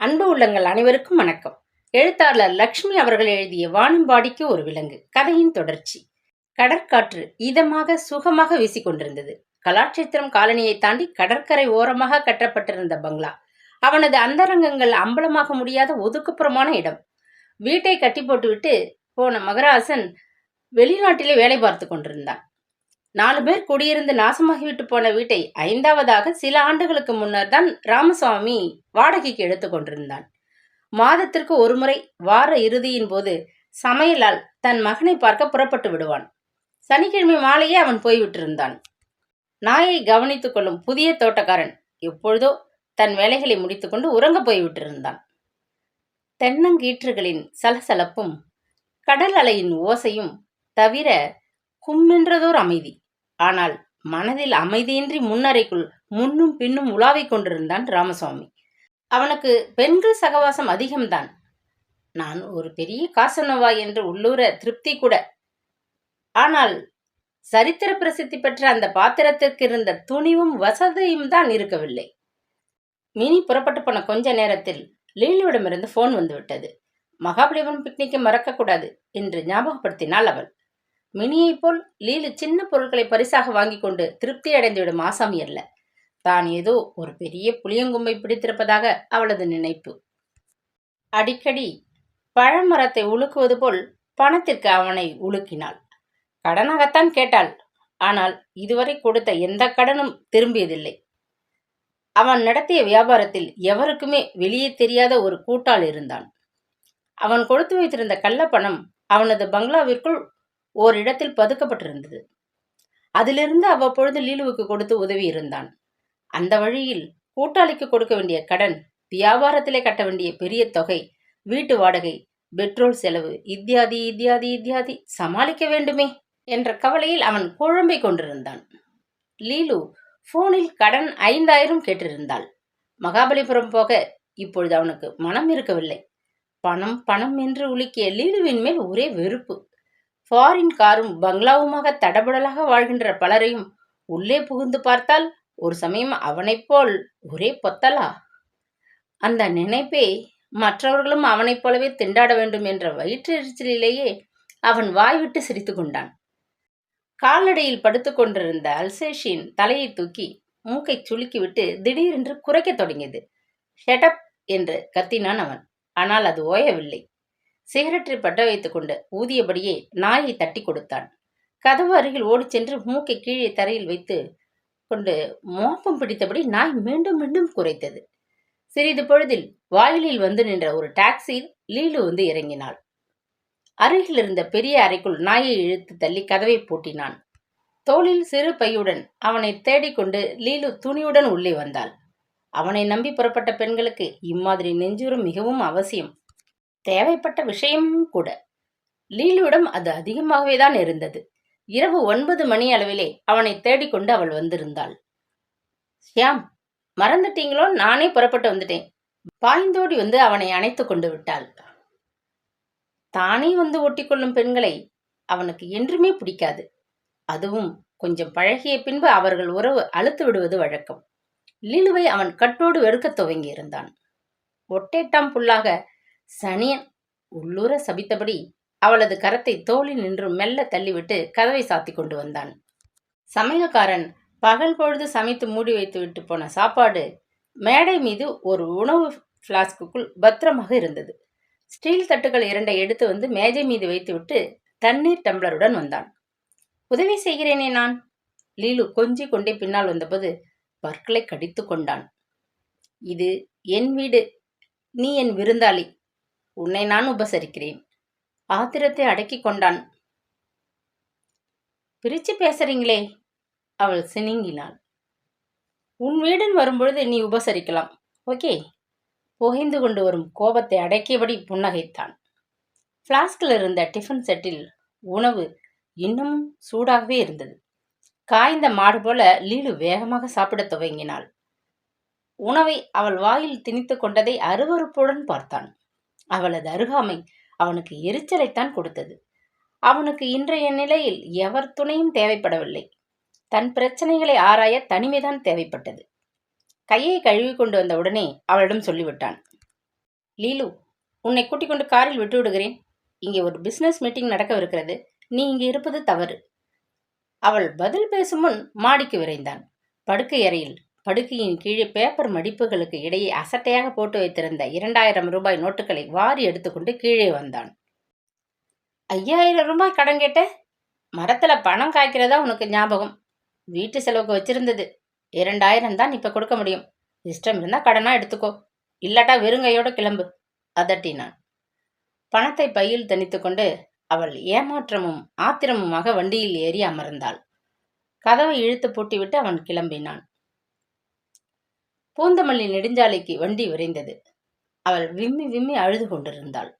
அன்பு உள்ளங்கள் அனைவருக்கும் வணக்கம். எழுத்தாளர் லக்ஷ்மி அவர்கள் எழுதிய வானம்பாடிக்கு ஒரு விலங்கு கதையின் தொடர்ச்சி. கடற்காற்று இதமாக சுகமாக வீசிக்கொண்டிருந்தது. கலாட்சேத்திரம் காலனியை தாண்டி கடற்கரை ஓரமாக கட்டப்பட்டிருந்த பங்களா அவனது அந்தரங்கங்கள் அம்பலமாக முடியாத ஒதுக்குப்புறமான இடம். வீட்டை கட்டி போட்டுவிட்டு போன மகராசன் வெளிநாட்டிலே வேலை பார்த்து கொண்டிருந்தான். நாலு பேர் குடியிருந்து நாசமாகிவிட்டு போன வீட்டை ஐந்தாவதாக சில ஆண்டுகளுக்கு முன்னர் தான் ராமசுவாமி வாடகைக்கு எடுத்துக்கொண்டிருந்தான் மாதத்திற்கு ஒரு முறை வார இறுதியின் போது சமையலால் தன் மகனை பார்க்க புறப்பட்டு விடுவான். சனிக்கிழமை மாலையே அவன் போய்விட்டிருந்தான். நாயை கவனித்துக் கொள்ளும் புதிய தோட்டக்காரன் எப்பொழுதோ தன் வேலைகளை முடித்துக்கொண்டு உறங்கப் போய்விட்டிருந்தான். தென்னங்கீற்றுகளின் சலசலப்பும் கடல் அலையின் ஓசையும் தவிர கும்மென்றதோர் அமைதி. ஆனால் மனதில் அமைதியின்றி முன்னறைக்குள் முன்னும் பின்னும் உலாவிக் கொண்டிருந்தான் ராமசுவாமி. அவனுக்கு பெண்கள் சகவாசம் அதிகம்தான். நான் ஒரு பெரிய காசனவா என்று உள்ளூர திருப்தி கூட. ஆனால் சரித்திர பிரசித்தி பெற்ற அந்த பாத்திரத்திற்கு இருந்த துணிவும் வசதியும் தான் இருக்கவில்லை. மினி புறப்பட்டு போன கொஞ்ச நேரத்தில் லீலியிடமிருந்து ஃபோன் வந்துவிட்டது. மகாபலிபுரம் பிக்னிக்கை மறக்கக்கூடாது என்று ஞாபகப்படுத்தினாள் அவள். மினியைப் போல் லீலு சின்ன பொருட்களை பரிசாக வாங்கி கொண்டு திருப்தி அடைந்துவிடும் ஆசாமி அல்ல. தான் ஏதோ ஒரு பெரிய புளியங்கும்பை பிடித்திருப்பதாக அவளது நினைப்பு. அடிக்கடி பழமரத்தை உலுக்குவது போல் பணத்திற்கு அவனை உலுக்கினாள். கடனாகத்தான் கேட்டாள். ஆனால் இதுவரை கொடுத்த எந்த கடனும் திரும்பியதில்லை. அவன் நடத்திய வியாபாரத்தில் எவருக்குமே வெளியே தெரியாத ஒரு கூட்டாள் இருந்தான். அவன் கொடுத்து வைத்திருந்த கள்ளப்பணம் அவனது பங்களாவிற்குள் ஓரிடத்தில் பதுக்கப்பட்டிருந்தது. அதிலிருந்து அவ்வப்பொழுது லீலுவுக்கு கொடுத்து உதவி இருந்தான். அந்த வழியில் கூட்டாளிக்கு கொடுக்க வேண்டிய கடன் வியாபாரத்திலே கட்ட வேண்டிய பெரிய தொகை வீட்டு வாடகை பெட்ரோல் செலவு இத்தியாதி இத்தியாதி இத்தியாதி சமாளிக்க வேண்டுமே என்ற கவலையில் அவன் குழம்பிக் கொண்டிருந்தான். லீலு போனில் கடன் ஐந்தாயிரம் கேட்டிருந்தாள். மகாபலிபுரம் போக இப்பொழுது அவனுக்கு மனம் இருக்கவில்லை. பணம் பணம் என்று உலுக்கிய லீலுவின் மேல் ஒரே வெறுப்பு. ஃபாரின் காரும் பங்களாவுமாக தடபுடலாக வாழ்கின்ற பலரையும் உள்ளே புகுந்து பார்த்தால் ஒரு சமயம் அவனைப் போல் ஒரே பொத்தலா? அந்த நினைப்பே மற்றவர்களும் அவனைப் போலவே திண்டாட வேண்டும் என்ற வயிற்றெரிச்சலிலேயே அவன் வாய்விட்டு சிரித்து கொண்டான். காலடையில் படுத்து கொண்டிருந்த அல்சேஷின் தலையை தூக்கி மூக்கை சுளுக்கிவிட்டு திடீரென்று குறைக்கத் தொடங்கியது. ஷெட்டப் என்று கத்தினான் அவன். ஆனால் அது ஓயவில்லை. சிகரெட்டை பட்ட வைத்துக் கொண்டு ஊதியபடியே நாயை தட்டி கொடுத்தான். கதவு அருகில் ஓடிச் சென்று மூக்கை கீழே தரையில் வைத்து கொண்டு மோப்பம் பிடித்தபடி நாய் மீண்டும் மீண்டும் குறைத்தது சிறிது பொழுதில் வாயிலில் வந்து நின்ற ஒரு டாக்ஸியில் லீலு வந்து இறங்கினாள். அருகில் இருந்த பெரிய அறைக்குள் நாயை இழுத்து தள்ளி கதவை பூட்டினான். தோளில் சிறு பையுடன் அவனை தேடிக்கொண்டு லீலு துணியுடன் உள்ளே வந்தாள். அவனை நம்பி புறப்பட்ட பெண்களுக்கு இம்மாதிரி நெஞ்சுரம் மிகவும் அவசியம். தேவைப்பட்ட விஷயமும் கூட. லீலுவிடம் அது அதிகமாகவே தான் இருந்தது. இரவு ஒன்பது மணி அளவிலே அவனை தேடிக்கொண்டு அவள் வந்திருந்தாள். ஷியாம் மறந்துட்டீங்களோ? நானே புறப்பட்டு வந்துட்டேன். பாய்ந்தோடி வந்து அவனை அணைத்து கொண்டு விட்டாள். தானே வந்து ஒட்டிக்கொள்ளும் பெண்களை? அவனுக்கு என்றுமே பிடிக்காது. அதுவும் கொஞ்சம் பழகிய பின்பு அவர்கள் உறவு அழுத்து விடுவது வழக்கம். லீலுவை அவன் கட்டோடு வெறுக்கத் துவங்கியிருந்தான். ஒட்டேட்டாம் புல்லாக சனியன் உள்ளூர சபித்தபடி அவளது கரத்தை தோளில் நின்று மெல்ல தள்ளிவிட்டு கதவை சாத்தி கொண்டு வந்தான். சமையல்காரன் பகல் பொழுது சமைத்து மூடி வைத்து விட்டு போன சாப்பாடு மேடை மீது ஒரு உணவு ஃப்ளாஸ்குக்குள் பத்திரமாக இருந்தது. ஸ்டீல் தட்டுகள் இரண்டை எடுத்து வந்து மேஜை மீது வைத்துவிட்டு தண்ணீர் டம்ளருடன் வந்தான். உதவி செய்கிறேனே நான். லீலு கொஞ்சி கொண்டே பின்னால் வந்தபோது பற்களை கடித்து கொண்டான். இது என் வீடு. நீ என் விருந்தாளி. உன்னை நான் உபசரிக்கிறேன். ஆத்திரத்தை அடக்கிக் கொண்டான். பிரிச்சு பேசுறீங்களே அவள் சினிங்கினாள். உன் வீடன் வரும்பொழுது நீ உபசரிக்கலாம். ஓகே. புகைந்து கொண்டு வரும் கோபத்தை அடக்கியபடி புன்னகைத்தான். ஃப்ளாஸ்கில் இருந்த டிஃபன் செட்டில் உணவு இன்னமும் சூடாகவே இருந்தது. காய்ந்த மாடு போல லீலு வேகமாக சாப்பிடத் துவங்கினாள். உணவை அவள் வாயில் திணித்து கொண்டதை அருவறுப்புடன் பார்த்தான். அவளது அருகாமை அவனுக்கு எரிச்சலைத்தான் கொடுத்தது. அவனுக்கு இன்றைய நிலையில் எவர் துணையும் தேவைப்படவில்லை. தன் பிரச்சனைகளை ஆராய தனிமைதான் தேவைப்பட்டது. கையை கழுவி கொண்டு வந்த உடனே அவளிடம் சொல்லிவிட்டான். லீலு உன்னை கூட்டிக் கொண்டு காரில் விட்டு விடுகிறேன் இங்கே ஒரு பிஸ்னஸ் மீட்டிங் நடக்கவிருக்கிறது. நீ இங்கே இருப்பது தவறு. அவள் பதில் பேசும் முன் மாடிக்கு விரைந்தான். படுக்கை அறையில் படுக்கையின் கீழே பேப்பர் மடிப்புகளுக்கு இடையே அசட்டையாக போட்டு வைத்திருந்த இரண்டாயிரம் ரூபாய் நோட்டுகளை வாரி எடுத்துக்கொண்டு கீழே வந்தான். ஐயாயிரம் ரூபாய் கடன் கேட்ட மரத்தில் பணம் காய்க்கிறதா உனக்கு ஞாபகம்? வீட்டு செலவுக்கு வச்சிருந்தது. இரண்டாயிரம் தான் இப்போ கொடுக்க முடியும். இஷ்டம் இருந்தால் கடனாக எடுத்துக்கோ. இல்லாட்டா வெறுங்கையோடு கிளம்பு அதட்டினான். பணத்தை பையில் தனித்துக்கொண்டு அவள் ஏமாற்றமும் ஆத்திரமுமாக வண்டியில் ஏறி அமர்ந்தாள். கதவை இழுத்து பூட்டிவிட்டு அவன் கிளம்பினான். பூந்தமல்லி நெடுஞ்சாலைக்கு வண்டி விரைந்தது. அவள் விம்மி விம்மி அழுது கொண்டிருந்தாள்.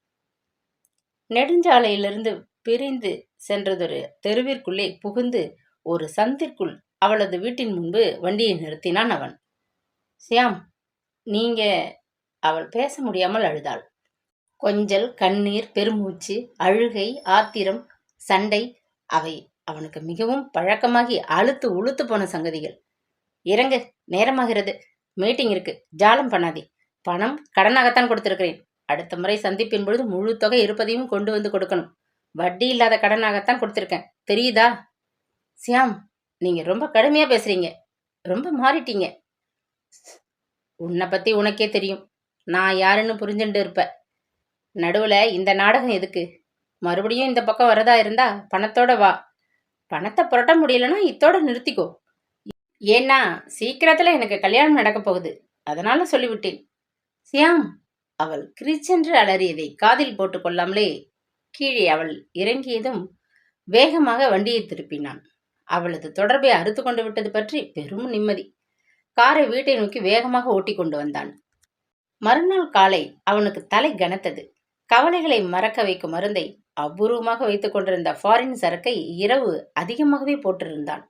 நெடுஞ்சாலையிலிருந்து பிரிந்து சென்றதொரு தெருவிற்குள்ளே புகுந்து ஒரு சந்திற்குள் அவளது வீட்டின் முன்பு வண்டியை நிறுத்தினான் அவன். சியாம் நீங்க அவள் பேச முடியாமல் அழுதாள். கொஞ்சல் கண்ணீர் பெருமூச்சு அழுகை ஆத்திரம் சண்டை அவை அவனுக்கு மிகவும் பழக்கமாகி அழுத்து உளுத்து போன சங்கதிகள். இறங்கு நேரமாகிறது. மீட்டிங் இருக்கு. ஜாலம் பண்ணாதே. பணம் கடனாகத்தான் கொடுத்திருக்கிறேன். அடுத்த முறை சந்திப்பின் பொழுது முழு தொகை இருப்பதையும் கொண்டு வந்து கொடுக்கணும். வட்டி இல்லாத கடனாகத்தான் கொடுத்துருக்கேன். தெரியுதா? சியாம் நீங்க ரொம்ப கடுமையா பேசுறீங்க. ரொம்ப மாறிட்டீங்க. உன்னை பத்தி உனக்கே தெரியும். நான் யாருன்னு புரிஞ்சுட்டு இருப்பேன் நடுவுல இந்த நாடகம் எதுக்கு? மறுபடியும் இந்த பக்கம் வரதா இருந்தா பணத்தோட வா. பணத்தை புரட்ட முடியலன்னா இத்தோட நிறுத்திக்கோ. ஏன்னா சீக்கிரத்தில் எனக்கு கல்யாணம் நடக்கப் போகுது. அதனால சொல்லிவிட்டேன். சியாம் அவள் கிரிச்சென்று அலறியதை காதில் போட்டுக்கொள்ளாமலே கீழே அவள் இறங்கியதும் வேகமாக வண்டியை திருப்பினான். அவளது தொடர்பை அறுத்து கொண்டு விட்டது பற்றி பெரும் நிம்மதி. காரை வீட்டை நோக்கி வேகமாக ஓட்டி கொண்டு வந்தான். மறுநாள் காலை அவனுக்கு தலை கனத்தது. கவலைகளை மறக்க வைக்கும் மருந்தை அபூர்வமாக வைத்துக் கொண்டிருந்த ஃபாரின் சரக்கை இரவு அதிகமாகவே போட்டிருந்தான்.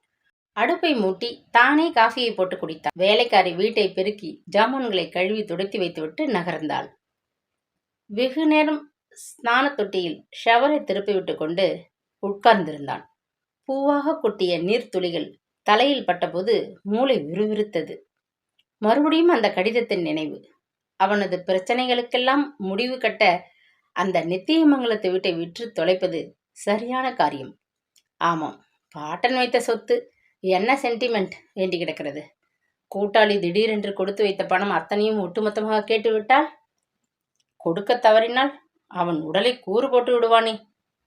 அடுப்பை மூட்டி தானே காஃபியை போட்டு குடித்தான். வேலைக்காரி வீட்டை பெருக்கி ஜாமான்களை கழுவி துடைத்து வைத்துவிட்டு நகர்ந்தாள். வெகு நேரம் ஸ்நான தொட்டியில் ஷவரை திருப்பிவிட்டு கொண்டு உட்கார்ந்திருந்தான். பூவாக கொட்டிய நீர்த்துளிகள் தலையில் பட்டபோது மூளை விறுவிறுத்தது. மறுபடியும் அந்த கடிதத்தின் நினைவு. அவனது பிரச்சனைகளுக்கெல்லாம் முடிவு கட்ட அந்த நித்தியமங்கலத்தை வீட்டை விற்று தொலைப்பது சரியான காரியம். ஆமாம் பாட்டன் வைத்த சொத்து. என்ன சென்டிமெண்ட் வேண்டி கிடக்கிறது? கூட்டாளி திடீரென்று கொடுத்து வைத்த பணம் அத்தனையும் ஒட்டுமொத்தமாக கேட்டுவிட்டால் கொடுக்க தவறினால் அவன் உடலை கூறு போட்டு விடுவானே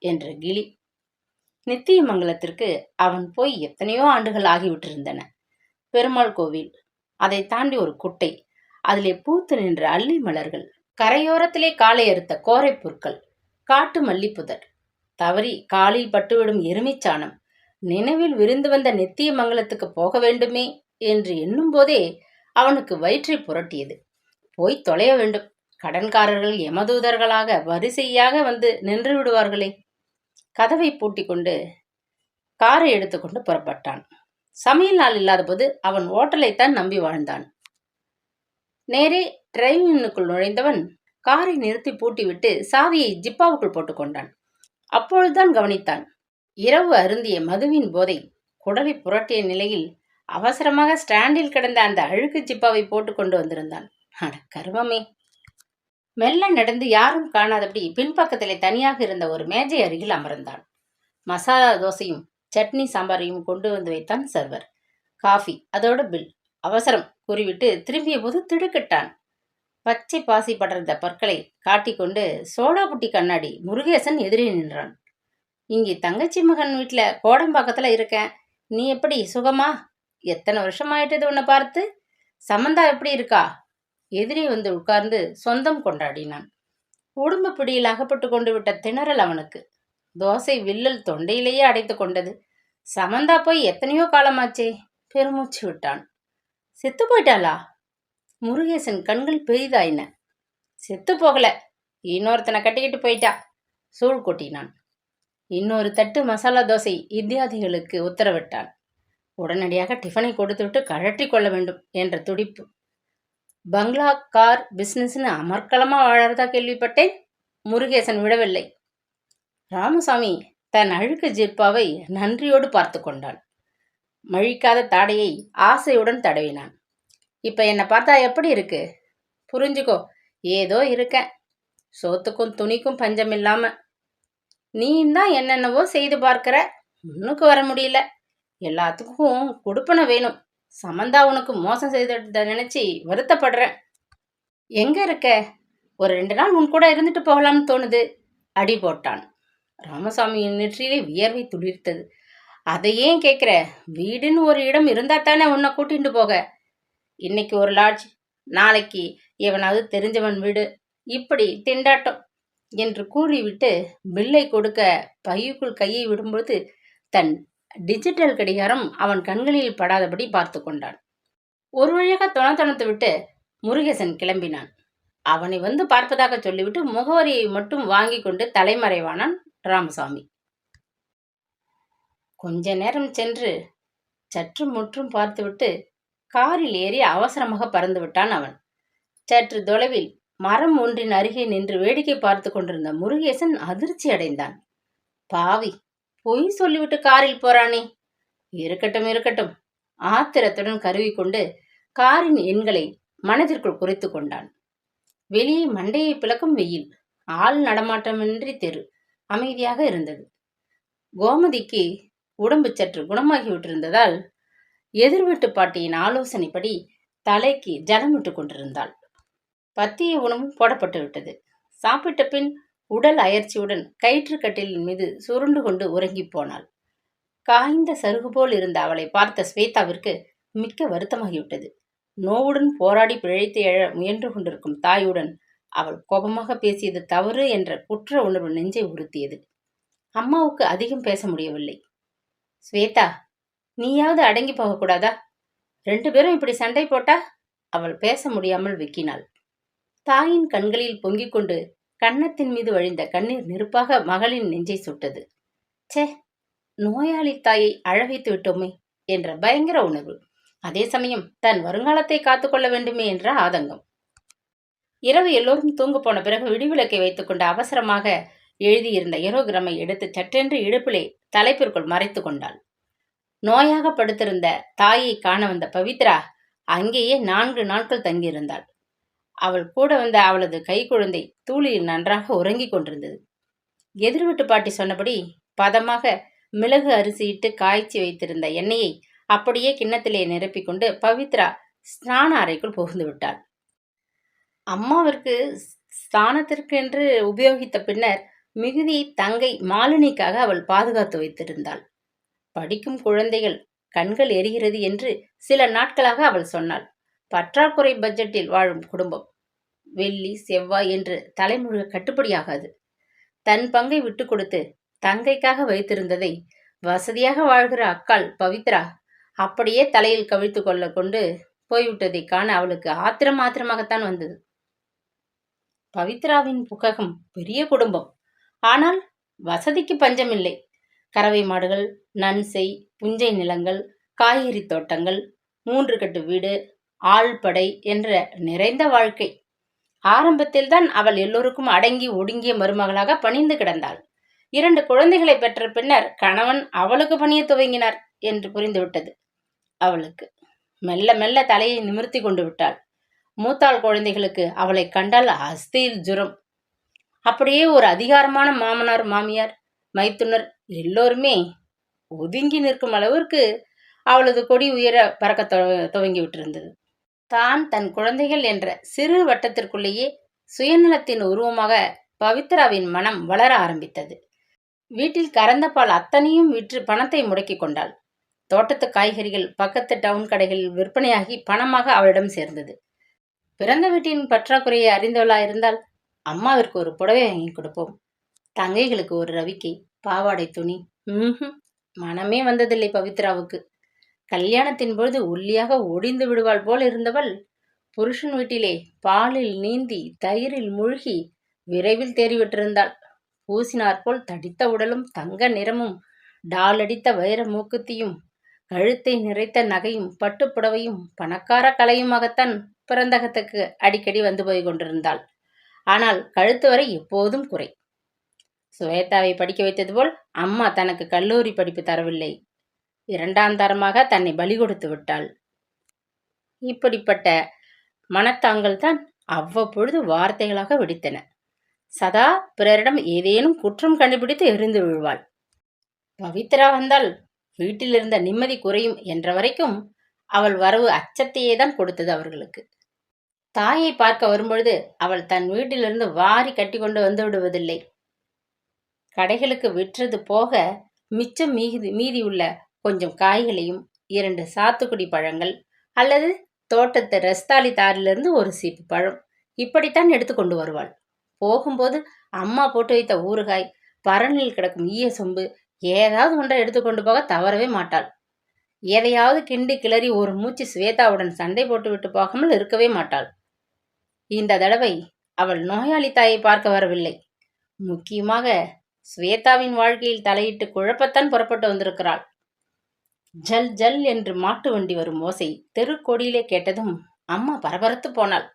என்ற கிளி. நித்தியமங்கலத்திற்கு அவன் போய் எத்தனையோ ஆண்டுகள் ஆகிவிட்டிருந்தன. பெருமாள் கோவில் அதை தாண்டி ஒரு குட்டை அதிலே பூத்து நின்ற அள்ளி மலர்கள் கரையோரத்திலே காலை அறுத்த கோரை புற்கள் காட்டு மல்லிப்புதர் தவறி காலில் பட்டுவிடும் எருமிச்சாணம் நினைவில் விருந்து வந்த நித்திய மங்கலத்துக்கு போக வேண்டுமே என்று எண்ணும்போதே அவனுக்கு வயிற்றை புரட்டியது. போய் தொலைய வேண்டும். கடன்காரர்கள் எமதூதர்களாக வரிசையாக வந்து நின்று விடுவார்களே. கதவை பூட்டிக் கொண்டு காரை எடுத்துக்கொண்டு புறப்பட்டான். சமையல் நாள் இல்லாத போது அவன் ஓட்டலைத்தான் நம்பி வாழ்ந்தான். நேரே டிரைவினுக்குள் நுழைந்தவன் காரை நிறுத்தி பூட்டிவிட்டு சாவியை ஜிப்பாவுக்குள் போட்டுக்கொண்டான். அப்பொழுதுதான் கவனித்தான். இரவு அருந்திய மதுவின் போதை குடலை புரட்டிய நிலையில் அவசரமாக ஸ்டாண்டில் கிடந்த அந்த அழுக்கு ஜிப்பாவை போட்டு கொண்டு வந்திருந்தான். அட கர்வமே. மெல்ல நடந்து யாரும் காணாதபடி பின்பக்கத்திலே தனியாக இருந்த ஒரு மேஜை அருகில் அமர்ந்தான். மசாலா தோசையும் சட்னி சாம்பாரையும் கொண்டு வந்து வைத்தான் சர்வர். காஃபி அதோட பில். அவசரம் கூறிவிட்டு திரும்பிய போது திடுக்கிட்டான். பச்சை பாசி படர்ந்த பற்களை காட்டிக்கொண்டு சோடா புட்டி கண்ணாடி முருகேசன் எதிரே நின்றான். இங்கே தங்கச்சி மகன் வீட்டில் கோடம்பாக்கத்தில் இருக்கேன். நீ எப்படி சுகமா? எத்தனை வருஷம் ஆயிட்டது உன்னை பார்த்து? சமந்தா எப்படி இருக்கா? எதிரே வந்து உட்கார்ந்து சொந்தம் கொண்டாடினான். உடம்பு பிடியில் அகப்பட்டு கொண்டு விட்ட திணறல் அவனுக்கு. தோசை வில்லல் தொண்டையிலேயே அடைத்து கொண்டது. சமந்தா போய் எத்தனையோ காலமாச்சே? பெருமூச்சு விட்டான். செத்து போயிட்டாளா? முருகேசன் கண்கள் பெரிதாயின. செத்து போகல. இன்னொருத்தனை கட்டிக்கிட்டு போயிட்டா. சூழ் கொட்டினான். இன்னொரு தட்டு மசாலா தோசை இத்தியாதிகளுக்கு உத்தரவிட்டான். உடனடியாக டிஃபனை கொடுத்துவிட்டு கழற்றி கொள்ள வேண்டும் என்ற துடிப்பு. பங்களா கார் பிஸ்னஸ்னு அமர்க்கலமாக வாழறதா கேள்விப்பட்டேன்? முருகேசன் விடவில்லை. ராமசாமி தன் அழுக்கு ஜிப்பாவை நன்றியோடு பார்த்து கொண்டான். மழிக்காத தாடையை ஆசையுடன் தடவினான். இப்போ என்னை பார்த்தா எப்படி இருக்கு? புரிஞ்சுக்கோ ஏதோ இருக்கேன். சோத்துக்கும் துணிக்கும் பஞ்சம் இல்லாமல் நீ தான் என்னென்னவோ செய்து பார்க்கிற. முன்னுக்கு வர முடியல. எல்லாத்துக்கும் கொடுப்பன வேணும். சமந்தா உனக்கு மோசம் செய்தத நினைச்சு வருத்தப்படுறேன். எங்க இருக்க? ஒரு ரெண்டு நாள் உன் கூட இருந்துட்டு போகலாம்னு தோணுது. அடி போட்டான். ராமசாமியின் நெற்றியிலே வியர்வை துளிர்த்தது. அதை ஏன் கேட்குற வீடுன்னு ஒரு இடம் இருந்தா தானே உன்னை கூட்டிட்டு போக. இன்னைக்கு ஒரு லாட்ஜ். நாளைக்கு எவனாவது தெரிஞ்சவன் வீடு. இப்படி திண்டாட்டம். என்று கூறிவிட்டு பில்லை கொடுக்க பையுக்குள் கையை விடும்பொழுது தன் டிஜிட்டல் கடிகாரம் அவன் கண்களில் படாதபடி பார்த்து கொண்டான். ஒரு வழியாக தொணத்தொணத்து விட்டு முருகேசன் கிளம்பினான். அவனை வந்து பார்ப்பதாக சொல்லிவிட்டு முகவரியை மட்டும் வாங்கி கொண்டு தலைமறைவானான் ராமசாமி. கொஞ்ச நேரம் சென்று சற்று முற்றும் பார்த்துவிட்டு காரில் ஏறி அவசரமாக பறந்து விட்டான் அவன். சற்று தொலைவில் மரம் ஒன்றின் அருகே நின்று வேடிக்கை பார்த்து கொண்டிருந்த முருகேசன் அதிர்ச்சி அடைந்தான். பாவி பொய் சொல்லிவிட்டு காரில் போறானே. இருக்கட்டும் இருக்கட்டும். ஆத்திரத்துடன் கருவி கொண்டு காரின் எண்களை மனதிற்குள் குறைத்து கொண்டான். வெளியே மண்டையை பிளக்கும் வெயில் ஆள் நடமாட்டமின்றி தெரு அமைதியாக இருந்தது. கோமதிக்கு உடம்பு சற்று குணமாகிவிட்டிருந்ததால் எதிர்வீட்டு பாட்டியின் ஆலோசனைப்படி தலைக்கு ஜலமிட்டு கொண்டிருந்தாள். பத்திய உணவும் போடப்பட்டு விட்டது சாப்பிட்ட பின் உடல் அயற்சியுடன் கயிற்று கட்டிலின் மீது சுருண்டு கொண்டு உறங்கி போனாள். காய்ந்த சருகு போல் இருந்த அவளை பார்த்த ஸ்வேதாவிற்கு மிக்க வருத்தமாகிவிட்டது. நோவுடன் போராடி பிழைத்து எழ முயன்று கொண்டிருக்கும் தாயுடன் அவள் கோபமாக பேசியது தவறு என்ற குற்ற உணர்வு நெஞ்சை உறுத்தியது. அம்மாவுக்கு அதிகம் பேச முடியவில்லை. ஸ்வேதா நீயாவது அடங்கி போகக்கூடாதா? ரெண்டு பேரும் இப்படி சண்டை போட்டா? அவள் பேச முடியாமல் விக்கினாள். தாயின் கண்களில் பொங்கிக் கொண்டு கன்னத்தின் மீது வழிந்த கண்ணீர் நெருப்பாக மகளின் நெஞ்சை சுட்டது. சே நோயாளி தாயை அழவைத்து விட்டோமே என்ற பயங்கர உணர்வு. அதே சமயம் தன் வருங்காலத்தை காத்துக்கொள்ள வேண்டுமே என்ற ஆதங்கம். இரவு எல்லோரும் தூங்க போன பிறகு விடிவிளக்கை வைத்துக்கொண்டு அவசரமாக எழுதியிருந்த ஏரோகிராமை எடுத்து சட்டென்று இடுப்பிலே தலைப்பிற்குள் மறைத்து கொண்டாள். நோயாக படுத்திருந்த தாயை காண வந்த பவித்ரா அங்கேயே நான்கு நாட்கள் தங்கியிருந்தாள். அவள் கூட வந்த அவளது கைக்குழந்தை தூளியில் நன்றாக உறங்கிக் கொண்டிருந்தது. எதிர்விட்டு பாட்டி சொன்னபடி பதமாக மிளகு அரிசியிட்டு காய்ச்சி வைத்திருந்த எண்ணெயை அப்படியே கிண்ணத்திலே நிரப்பிக்கொண்டு பவித்ரா ஸ்நான அறைக்குள் புகுந்து விட்டாள். அம்மாவிற்கு ஸ்தானத்திற்கென்று உபயோகித்த பின்னர் மிகுதி தங்கை மாலினிக்காக அவள் பாதுகாத்து வைத்திருந்தாள். படிக்கும் குழந்தைகள் கண்கள் எரிகிறது என்று சில நாட்களாக அவள் சொன்னாள். பற்றாக்குறை பட்ஜெட்டில் வாழும் குடும்பம். வெள்ளி செவ்வாய் என்று தலைமுழுக கட்டுப்படியாகாது. தன் பங்கை விட்டு கொடுத்து தங்கைக்காக வைத்திருந்ததை வசதியாக வாழ்கிற அக்காள் பவித்ரா அப்படியே தலையில் கவிழ்த்து கொள்ள கொண்டு போய்விட்டதை காண அவளுக்கு ஆத்திரம் ஆத்திரமாகத்தான் வந்தது. பவித்ராவின் புககம் பெரிய குடும்பம். ஆனால் வசதிக்கு பஞ்சமில்லை. கறவை மாடுகள் நன்செய் புஞ்சை நிலங்கள் காய்கறி தோட்டங்கள் மூன்று கட்டு வீடு ஆள்படை என்ற நிறைந்த வாழ்க்கை. ஆரம்பத்தில்தான் அவள் எல்லோருக்கும் அடங்கி ஒடுங்கிய மருமகளாக பணிந்து கிடந்தாள். இரண்டு குழந்தைகளை பெற்ற பின்னர் கணவன் அவளுக்கு பணிய துவங்கினார் என்று புரிந்துவிட்டது. அவளுக்கு மெல்ல மெல்ல தலையை நிமிர்த்தி கொண்டு விட்டாள். மூத்தாள் குழந்தைகளுக்கு அவளை கண்டால் அஸ்தியில் ஜுரம். அப்படியே ஒரு அதிகாரமான மாமனார் மாமியார் மைத்துனர் எல்லோருமே ஒதுங்கி நிற்கும் அளவிற்கு அவளது கொடி உயர பறக்க துவங்கி விட்டிருந்தது. தான் தன் குழந்தைகள் என்ற சிறு வட்டத்திற்குள்ளேயே சுயநலத்தின் உருவமாக பவித்ராவின் மனம் வளர ஆரம்பித்தது. வீட்டில் கறந்த பால் அத்தனையும் விற்று பணத்தை முடக்கி கொண்டாள். தோட்டத்து காய்கறிகள் பக்கத்து டவுன் கடைகளில் விற்பனையாகி பணமாக அவளிடம் சேர்ந்தது. பிறந்த வீட்டின் பற்றாக்குறையை அறிந்தவளாயிருந்தால் அம்மாவிற்கு ஒரு புடவை வாங்கி கொடுப்போம். தங்கைகளுக்கு ஒரு ரவிக்கை பாவாடை துணி. ம் மனமே வந்ததில்லை பவித்ராவுக்கு. கல்யாணத்தின் பொழுது ஒல்லியாக ஒடிந்து விடுவாள் போல் இருந்தவள். புருஷன் வீட்டிலே பாலில் நீந்தி தயிரில் மூழ்கி விரைவில் தேறிவிட்டிருந்தாள். பூசினாற்போல் தடித்த உடலும் தங்க நிறமும் டாலடித்த வைர மூக்குத்தியும் கழுத்தை நிறைத்த நகையும் பட்டுப்புடவையும் பணக்கார கலையுமாகத்தான் பிறந்தகத்துக்கு அடிக்கடி வந்து போய் கொண்டிருந்தாள். ஆனால் கழுத்து வரை எப்போதும் குறை. சுவேதாவை படிக்க வைத்தது போல் அம்மா தனக்கு கல்லூரி படிப்பு தரவில்லை. இரண்டாம் தரமாக தன்னை பலி கொடுத்து விட்டாள். இப்படிப்பட்ட மனத்தாங்கள் தான் அவ்வப்பொழுது வார்த்தைகளாக வெடித்தன. சதா பிறரிடம் ஏதேனும் குற்றம் கண்டுபிடித்து எரிந்து விழுவாள். பவித்ரா வந்தால் வீட்டில் இருந்த நிம்மதி குறையும் என்ற வரைக்கும் அவள் வரவு அச்சத்தையே தான் கொடுத்தது அவர்களுக்கு. தாயை பார்க்க வரும்பொழுது அவள் தன் வீட்டிலிருந்து வாரி கட்டி கொண்டு வந்து விடுவதில்லை. கடைகளுக்கு விற்றது போக மிச்சம் மீதி மீதி உள்ள கொஞ்சம் காய்களையும் இரண்டு சாத்துக்குடி பழங்கள் அல்லது தோட்டத்து ரஸ்தாலி தாரிலிருந்து ஒரு சீப்பு பழம். இப்படித்தான் எடுத்து கொண்டு வருவாள். போகும்போது அம்மா போட்டு வைத்த ஊறுகாய் பரணில் கிடக்கும் ஈய சொம்பு ஏதாவது ஒன்றை எடுத்துக்கொண்டு போக தவறவே மாட்டாள். எதையாவது கிண்டி கிளறி ஒரு மூச்சு ஸ்வேதாவுடன் சண்டை போட்டு விட்டு போகாமல் இருக்கவே மாட்டாள். இந்த தடவை அவள் நோயாளி தாயை பார்க்க வரவில்லை. முக்கியமாக ஸ்வேதாவின் வாழ்க்கையில் தலையிட்டு குழப்பத்தான் புறப்பட்டு வந்திருக்கிறாள். ஜல் ஜல் என்று மாட்டு வண்டி வரும் ஓசை. தெருக்கோடியிலே கேட்டதும் அம்மா பரபரத்து போனாள்.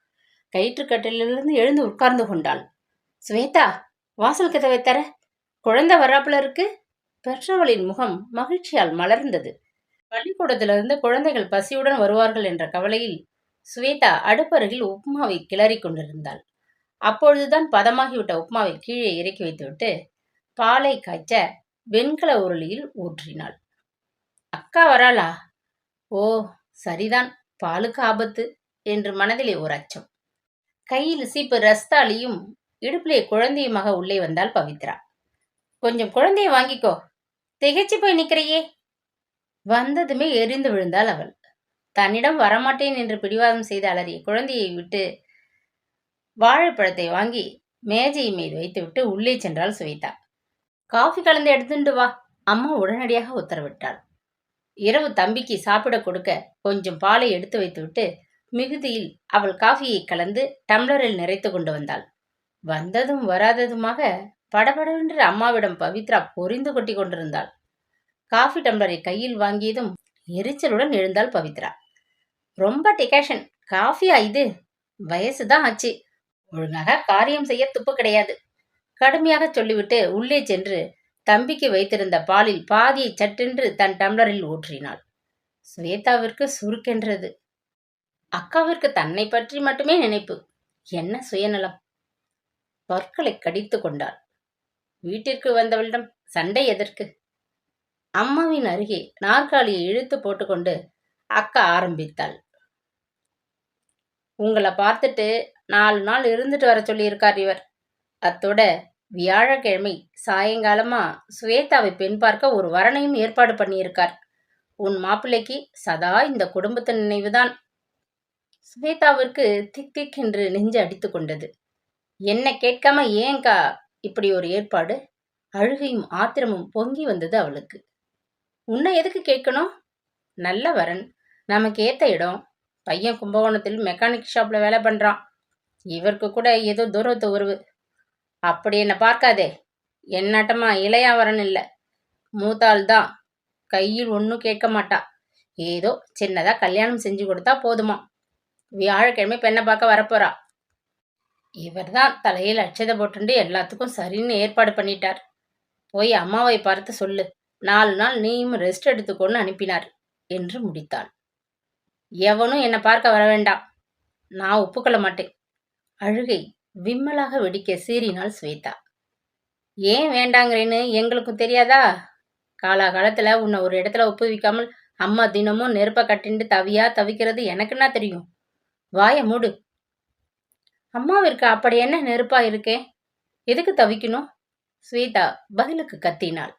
கயிற்றுக்கட்டிலிருந்து எழுந்து உட்கார்ந்து கொண்டாள். ஸ்வேதா வாசல் கதவை தர. குழந்தை வராப்புல இருக்கு. பெற்றவளின் முகம் மகிழ்ச்சியால் மலர்ந்தது. பள்ளிக்கூடத்திலிருந்து குழந்தைகள் பசியுடன் வருவார்கள் என்ற கவலையில் ஸ்வேதா அடுப்பருகில் உப்மாவை கிளறி கொண்டிருந்தாள். அப்பொழுதுதான் பதமாகிவிட்ட உப்மாவை கீழே இறக்கி வைத்துவிட்டு பாலை காய்ச்ச வெண்கல உருளியில் ஊற்றினாள். அக்கா வராளா? ஓ சரிதான். பாலுக்கு ஆபத்து என்று மனதிலே ஒரு அச்சம். கையில் சீப்பு ரஸ்தாலியும் இடுப்பிலே குழந்தையுமாக உள்ளே வந்தால் பவித்ரா. கொஞ்சம் குழந்தைய வாங்கிக்கோ. திகைச்சு போய் நிற்கிறையே. வந்ததுமே எரிந்து விழுந்தாள் அவள். தன்னிடம் வரமாட்டேன் என்று பிடிவாதம் செய்து அலறிய குழந்தையை விட்டு வாழைப்பழத்தை வாங்கி மேஜை மீது வைத்துவிட்டு உள்ளே சென்றாள் சுவைத்தா காஃபி கலந்து எடுத்துட்டு வா. அம்மா உடனடியாக உத்தரவிட்டாள். இரவு தம்பிக்கு சாப்பிட கொடுக்க கொஞ்சம் பாலை எடுத்து வைத்துவிட்டு மிகுதியில் அவள் காஃபியை கலந்து டம்ளரில் நிறைத்து கொண்டு வந்தாள். வந்ததும் வராததுமாக படபடவென்று அம்மாவிடம் பவித்ரா பொரிந்து கொட்டி கொண்டிருந்தாள். காஃபி டம்ளரை கையில் வாங்கியதும் எரிச்சலுடன் எழுந்தாள் பவித்ரா. ரொம்ப டிகேஷன் காஃபியா இது? வயசுதான் ஆச்சு. ஒழுங்காக காரியம் செய்ய துப்பு கிடையாது. கடுமையாக சொல்லிவிட்டு உள்ளே சென்று தம்பிக்கு வைத்திருந்த பாலில் பாதியை சட்டென்று தன் டம்ளரில் ஊற்றினாள். ஸ்வேதாவிற்கு சுருக்கென்றது. அக்காவிற்கு தன்னை பற்றி மட்டுமே நினைப்பு. என்ன சுயநலம்? பற்களை கடித்து கொண்டாள். வீட்டிற்கு வந்தவளிடம் சண்டை எதற்கு? அம்மாவின் அருகே நாற்காலியை இழுத்து போட்டுக்கொண்டு அக்கா ஆரம்பித்தாள். உங்களை பார்த்துட்டு நாலு நாள் இருந்துட்டு வர சொல்லியிருக்கார் இவர். அத்தோட வியாழக்கிழமை சாயங்காலமா ஸ்வேதாவை பெண் பார்க்க ஒரு வரனையும் ஏற்பாடு பண்ணியிருக்கார். உன் மாப்பிள்ளைக்கு சதா இந்த குடும்பத்து நினைவுதான். ஸ்வேதாவிற்கு திக் திக் என்று நெஞ்சு அடித்து கொண்டது. என்ன கேட்காம ஏங்கா இப்படி ஒரு ஏற்பாடு? அழுகையும் ஆத்திரமும் பொங்கி வந்தது அவளுக்கு. உன்னை எதுக்கு கேட்கணும்? நல்ல வரன். நமக்கு ஏத்த இடம். பையன் கும்பகோணத்தில் மெக்கானிக் ஷாப்ல வேலை பண்றான். இவருக்கு கூட ஏதோ தூரத்து உறவு. அப்படி என்னை பார்க்காதே. என்னட்டமா இளையாவரன் இல்லை. மூத்தாள் தான் கையில் ஒன்றும் கேட்க மாட்டா. ஏதோ சின்னதாக கல்யாணம் செஞ்சு கொடுத்தா போதுமா. வியாழக்கிழமை பெண்ணை பார்க்க வரப்போறா. இவர் தான் தலையில் அட்சதை போட்டுண்டு எல்லாத்துக்கும் சரின்னு ஏற்பாடு பண்ணிட்டார். போய் அம்மாவை பார்த்து சொல்லு. நாலு நாள் நீயும் ரெஸ்ட் எடுத்துக்கோன்னு அனுப்பினார் என்று முடித்தாள் எவனும் என்னை பார்க்க வர வேண்டாம் நான் ஒப்புக்கொள்ள மாட்டேன். அழுகை விம்மலாக வெடிக்க சீறினாள் ஸ்வேதா. ஏன் வேண்டாங்கிறேன்னு எங்களுக்கும் தெரியாதா? காலாகாலத்தில் உன்னை ஒரு இடத்துல ஒப்புவிக்காமல் அம்மா தினமும் நெருப்ப கட்டிண்டு தவியா தவிக்கிறது எனக்குன்னா தெரியும்? வாய மூடு. அம்மாவிற்கு அப்படி என்ன நெருப்பா இருக்கே? எதுக்கு தவிக்கணும்? ஸ்வேதா பதிலுக்கு கத்தினாள்.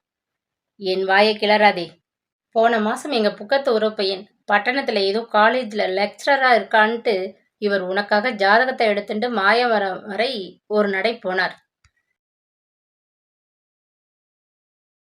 என் வாயை கிளறாதே. போன மாசம் எங்க புக்கத்து உறவு பையன் பட்டணத்துல ஏதோ காலேஜ்ல லெக்சரரா இருக்கான்ட்டு இவர் உனக்காக ஜாதகத்தை எடுத்துட்டு மாயவரம் வரை ஒரு நடை போனார்.